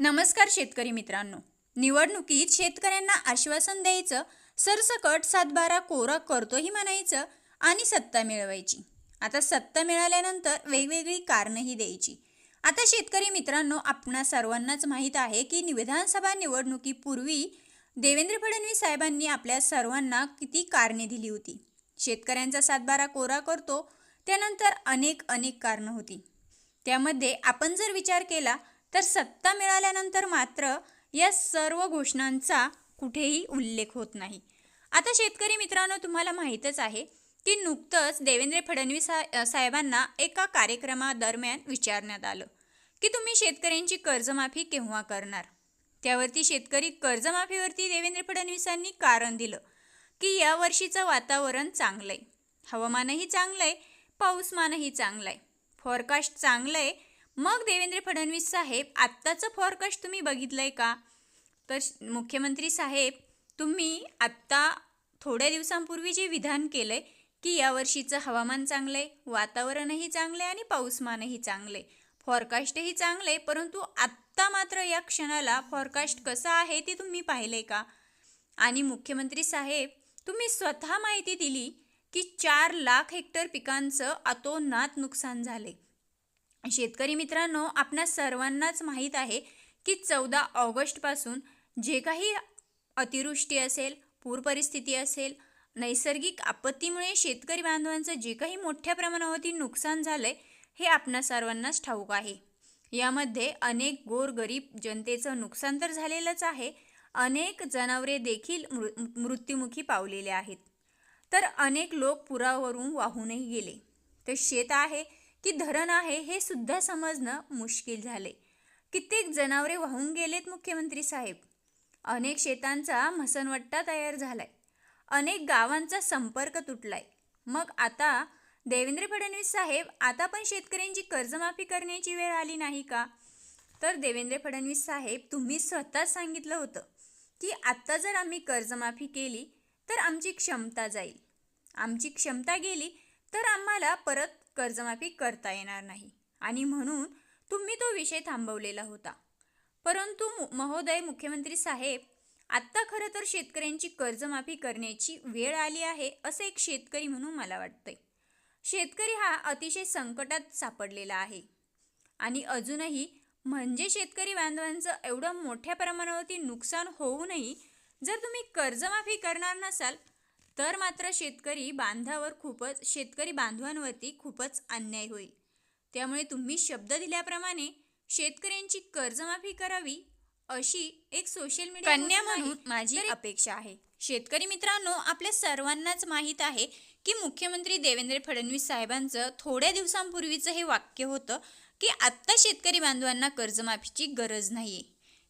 नमस्कार शेतकरी मित्रांनो. निवडणुकीत शेतकऱ्यांना आश्वासन द्यायचं सरसकट सातबारा कोरा करतोही म्हणायचं आणि सत्ता मिळवायची. आता सत्ता मिळाल्यानंतर वेगवेगळी कारणंही द्यायची. आता शेतकरी मित्रांनो आपणा सर्वांनाच माहीत आहे की विधानसभा निवडणुकीपूर्वी देवेंद्र फडणवीस साहेबांनी आपल्या सर्वांना किती कारणे दिली होती. शेतकऱ्यांचा सातबारा कोरा करतो त्यानंतर अनेक अनेक कारणं होती. त्यामध्ये आपण जर विचार केला तर सत्ता मिळाल्यानंतर मात्र या सर्व घोषणांचा कुठेही उल्लेख होत नाही. आता शेतकरी मित्रांनो तुम्हाला माहीतच आहे की नुकतंच देवेंद्र फडणवीस सा- साहेबांना एका कार्यक्रमादरम्यान विचारण्यात आलं की तुम्ही शेतकऱ्यांची कर्जमाफी केव्हा करणार? त्यावरती शेतकरी कर्जमाफीवरती देवेंद्र फडणवीसांनी कारण दिलं की या वर्षीचं वातावरण चांगलं आहे हवामानही चांगलं आहे पाऊसमानही चांगलं आहे फॉरकास्ट चांगलं आहे मग देवेंद्र फडणवीस साहेब आत्ताचं फॉरकास्ट तुम्ही बघितलं आहे का? तर मुख्यमंत्री साहेब तुम्ही आत्ता थोड्या दिवसांपूर्वी जे विधान केलं आहे की यावर्षीचं हवामान चांगलं आहे वातावरणही चांगलं आहे आणि पाऊसमानही चांगलं आहे फॉरकास्टही चांगलं आहे परंतु आत्ता मात्र या क्षणाला फॉरकास्ट कसं आहे ते तुम्ही पाहिलं आहे का? आणि मुख्यमंत्री साहेब तुम्ही स्वतः माहिती दिली की चार लाख हेक्टर पिकांचं अतोनात नुकसान झाले शेतकरी मित्रांनो आपणा सर्वांनाच माहीत आहे की चौदा ऑगस्टपासून जे काही अतिवृष्टी असेल पूर परिस्थिती असेल नैसर्गिक आपत्तीमुळे शेतकरी बांधवांचं जे काही मोठ्या प्रमाणावरती नुकसान झालंय हे आपणा सर्वांनाच ठाऊक आहे. यामध्ये अनेक गोरगरीब जनतेचं नुकसान तर झालेलंच आहे अनेक जनावरे देखील मृ मृत्युमुखी पावलेले आहेत. तर अनेक लोक पुरावरून वाहूनही गेले. तर शेत आहे की धरण आहे हे सुद्धा समजणं मुश्किल झाले. कित्येक जनावरे वाहून गेलेत मुख्यमंत्री साहेब. अनेक शेतांचा मसनवट्टा तयार झालाय. अनेक गावांचा संपर्क तुटलाय. मग आता देवेंद्र फडणवीस साहेब आता पण शेतकऱ्यांची कर्जमाफी करण्याची वेळ आली नाही का? तर देवेंद्र फडणवीस साहेब तुम्ही स्वतःच सांगितलं होतं की आत्ता जर आम्ही कर्जमाफी केली तर आमची क्षमता जाईल. आमची क्षमता गेली तर आम्हाला परत कर्जमाफी करता येणार नाही. आणि म्हणून तुम्ही तो विषय थांबवलेला होता. परंतु महोदय मुख्यमंत्री साहेब आत्ता खरं तर शेतकऱ्यांची कर्जमाफी करण्याची वेळ आली आहे असं एक शेतकरी म्हणून मला वाटतंय. शेतकरी हा अतिशय संकटात सापडलेला आहे. आणि अजूनही म्हणजे शेतकरी बांधवांचं एवढं मोठ्या प्रमाणावरती नुकसान होऊनही जर तुम्ही कर्जमाफी करणार नसाल तर मात्र शेतकरी बांधावर खूपच शेतकरी बांधवांवरती खूपच अन्याय होईल. त्यामुळे तुम्ही शब्द दिल्याप्रमाणे शेतकऱ्यांची कर्जमाफी करावी अशी एक सोशल मीडिया कन्या म्हणून माझी अपेक्षा आहे. शेतकरी मित्रांनो आपल्या सर्वांनाच माहीत आहे की मुख्यमंत्री देवेंद्र फडणवीस साहेबांचं थोड्या दिवसांपूर्वीचं हे वाक्य होतं की आत्ता शेतकरी बांधवांना कर्जमाफीची गरज नाहीये.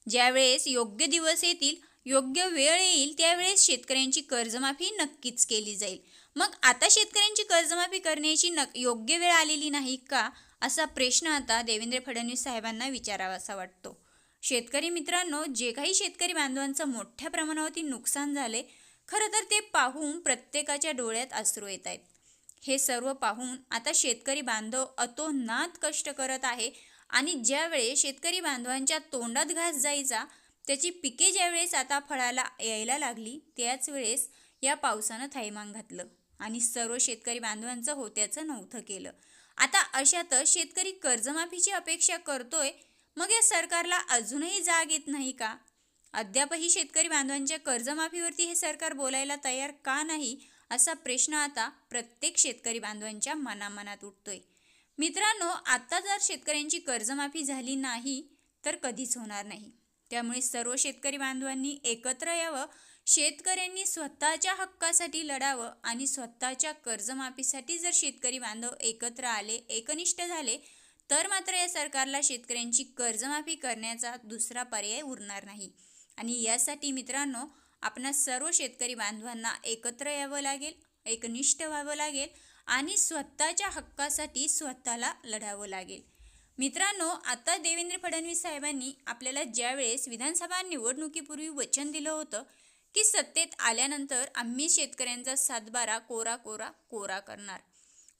ज्यावेळेस योग्य दिवस येतील योग्य वेळ येईल त्यावेळेस शेतकऱ्यांची कर्जमाफी नक्कीच केली जाईल. मग आता शेतकऱ्यांची कर्जमाफी करण्याची नक योग्य वेळ आलेली नाही का? असा प्रश्न आता देवेंद्र फडणवीस साहेबांना विचारावासा वाटतो. शेतकरी मित्रांनो जे काही शेतकरी बांधवांचं मोठ्या प्रमाणावरती नुकसान झाले खरं तर ते पाहून प्रत्येकाच्या डोळ्यात अश्रू येत आहेत. हे सर्व पाहून आता शेतकरी बांधव अतोनात कष्ट करत आहे आणि ज्यावेळेस शेतकरी बांधवांच्या तोंडात घास जायचा त्याची पिके ज्यावेळेस आता फळाला यायला लागली त्याच वेळेस या पावसानं थैमान घातलं आणि सर्व शेतकरी बांधवांचं होत्याचं नव्हतं केलं. आता अशातच शेतकरी कर्जमाफीची अपेक्षा करतोय मग या सरकारला अजूनही जाग येत नाही का? अद्यापही शेतकरी बांधवांच्या कर्जमाफीवरती हे सरकार बोलायला तयार का नाही असा प्रश्न आता प्रत्येक शेतकरी बांधवांच्या मनामनात उठतोय. मित्रांनो आता जर शेतकऱ्यांची कर्जमाफी झाली नाही तर कधीच होणार नाही. त्यामुळे सर्व शेतकरी बांधवांनी एकत्र यावं शेतकऱ्यांनी स्वतःच्या हक्कासाठी लढावं आणि स्वतःच्या कर्जमाफीसाठी जर शेतकरी बांधव एकत्र आले एकनिष्ठ झाले तर मात्र या सरकारला शेतकऱ्यांची कर्जमाफी करण्याचा दुसरा पर्याय उरणार नाही. आणि यासाठी मित्रांनो आपणा सर्व शेतकरी बांधवांना एकत्र यावं लागेल एकनिष्ठ व्हावं लागेल आणि स्वतःच्या हक्कासाठी स्वतःला लढावं लागेल. मित्रांनो आता देवेंद्र फडणवीस साहेबांनी आपल्याला ज्यावेळेस विधानसभा निवडणुकीपूर्वी वचन दिलं होतं की सत्तेत आल्यानंतर आम्ही शेतकऱ्यांचा सातबारा कोरा कोरा कोरा करणार.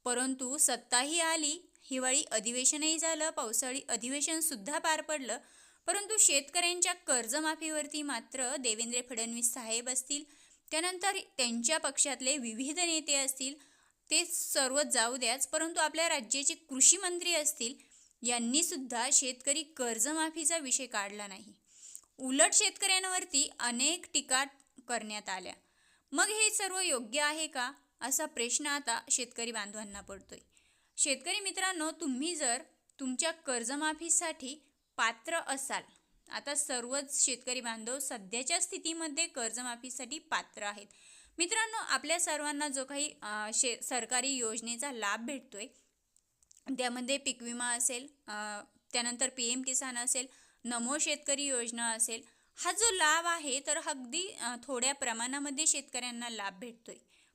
परंतु सत्ताही आली हिवाळी अधिवेशनही झालं पावसाळी अधिवेशनसुद्धा पार पडलं परंतु शेतकऱ्यांच्या कर्जमाफीवरती मात्र देवेंद्र फडणवीस साहेब असतील त्यानंतर त्यांच्या पक्षातले विविध नेते असतील ते सर्व जाऊ द्याच परंतु आपल्या राज्याचे कृषी मंत्री असतील यांनी सुद्धा शेतकरी कर्जमाफीचा विषय काढला नाही. उलट शेतकऱ्यांवरती अनेक टीका करण्यात आल्या. मग हे सर्व योग्य आहे का? असा प्रश्न आता शेतकरी बांधवांना पडतोय. शेतकरी मित्रांनो तुम्ही जर तुमच्या कर्जमाफीसाठी पात्र असाल आता सर्वच शेतकरी बांधव सध्याच्या स्थितीमध्ये कर्जमाफीसाठी पात्र आहेत. मित्रांनो आपल्या सर्वांना जो काही शे सरकारी योजनेचा लाभ भेटतोय त्यामध्ये पीक विमा असेल त्यानंतर पी एम किसान असेल नमो शेतकरी योजना असेल हा जो लाभ आहे तर अगदी थोड्या प्रमाणामध्ये शेतकऱ्यांना लाभ भेटतोय.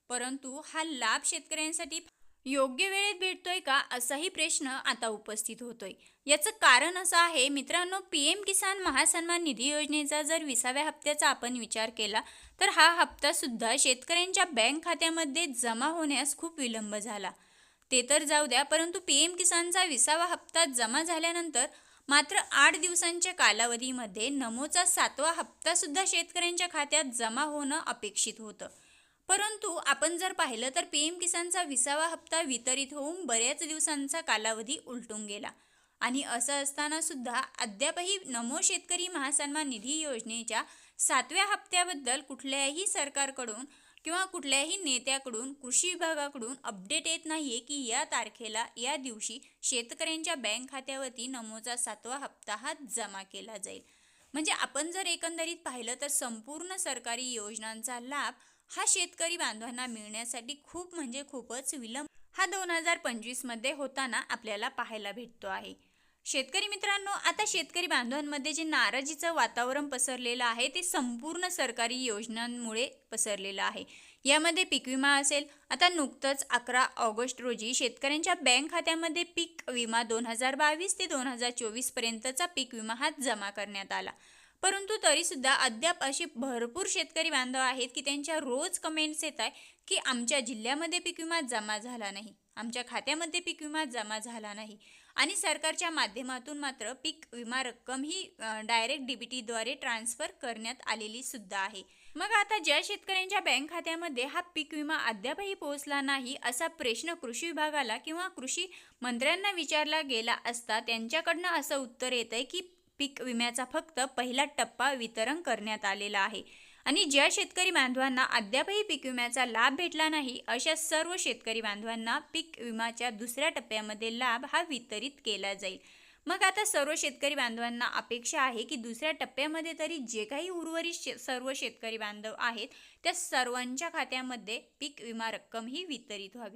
परंतु हा लाभ शेतकऱ्यांसाठी योग्य वेळेत भेटतोय का असाही प्रश्न आता उपस्थित होतोय. याचं कारण असं आहे मित्रांनो पी एम किसान महासन्मान निधी योजनेचा जर विसाव्या हप्त्याचा आपण विचार केला तर हा हप्तासुद्धा शेतकऱ्यांच्या बँक खात्यामध्ये जमा होण्यास खूप विलंब झाला. ते तर जाऊ द्या परंतु पी एम किसानचा विसावा हप्ता जमा झाल्यानंतर मात्र आठ दिवसांच्या कालावधीमध्ये नमोचा सातवा हप्तासुद्धा शेतकऱ्यांच्या खात्यात जमा होणं अपेक्षित होतं. परंतु आपण जर पाहिलं तर पी एम किसानचा विसावा हप्ता वितरित होऊन बऱ्याच दिवसांचा कालावधी उलटून गेला. आणि असं असताना सुद्धा अद्यापही नमो शेतकरी महासन्मान निधी योजनेच्या सातव्या हप्त्याबद्दल कुठल्याही सरकारकडून किंवा कुठल्याही नेत्याकडून कृषी विभागाकडून अपडेट येत नाहीये की या तारखेला या दिवशी शेतकऱ्यांच्या बँक खात्यावरती नमोचा सातवा हप्ता हा जमा केला जाईल. म्हणजे आपण जर एकंदरीत पाहिलं तर संपूर्ण सरकारी योजनांचा लाभ हा शेतकरी बांधवांना मिळण्यासाठी खूप म्हणजे खूपच विलंब हा दोन हजार पंचवीसमध्ये होताना आपल्याला पाहायला भेटतो आहे. शेतकरी मित्रांनो आता शेतकरी बांधवांमध्ये जे नाराजीचं वातावरण पसरलेलं आहे ते संपूर्ण सरकारी योजनांमुळे पसरलेलं आहे. यामध्ये पीक विमा असेल आता नुकतंच अकरा ऑगस्ट रोजी शेतकऱ्यांच्या बँक खात्यामध्ये पीक विमा दोन हजार बावीस ते दोन हजार चोवीसपर्यंतचा पीक विमा हा जमा करण्यात आला. परंतु तरीसुद्धा अद्याप असे भरपूर शेतकरी बांधव आहेत की त्यांच्या रोज कमेंट्स येत आहे की आमच्या जिल्ह्यामध्ये पीक विमा जमा झाला नाही. आमच्या खात्यामध्ये पीक विमा जमा झाला नाही. आणि सरकारच्या माध्यमातून मात्र पीक विमा रक्कम ही डायरेक्ट डी बी टीद्वारे ट्रान्स्फर करण्यात आलेली सुद्धा आहे. मग आता ज्या शेतकऱ्यांच्या बँक खात्यामध्ये हा पीक विमा अद्यापही पोहोचला नाही असा प्रश्न कृषी विभागाला किंवा कृषी मंत्र्यांना विचारला गेला असता त्यांच्याकडनं असं उत्तर येतं आहे की पीक विम्याचा फक्त पहिला टप्पा वितरण करण्यात आलेला आहे. आणि ज्या शेतकरी बांधवांना अद्यापही पीक विम्याचा लाभ भेटला नाही अशा सर्व शेतकरी बांधवांना पीक विम्याच्या दुसऱ्या टप्प्यामध्ये लाभ हा वितरित केला जाईल. मग आता सर्व शेतकरी बांधवांना अपेक्षा आहे की दुसऱ्या टप्प्यामध्ये तरी जे काही उर्वरित शे सर्व शेतकरी बांधव आहेत त्या सर्वांच्या खात्यामध्ये पीक विमा रक्कम ही वितरित व्हावी.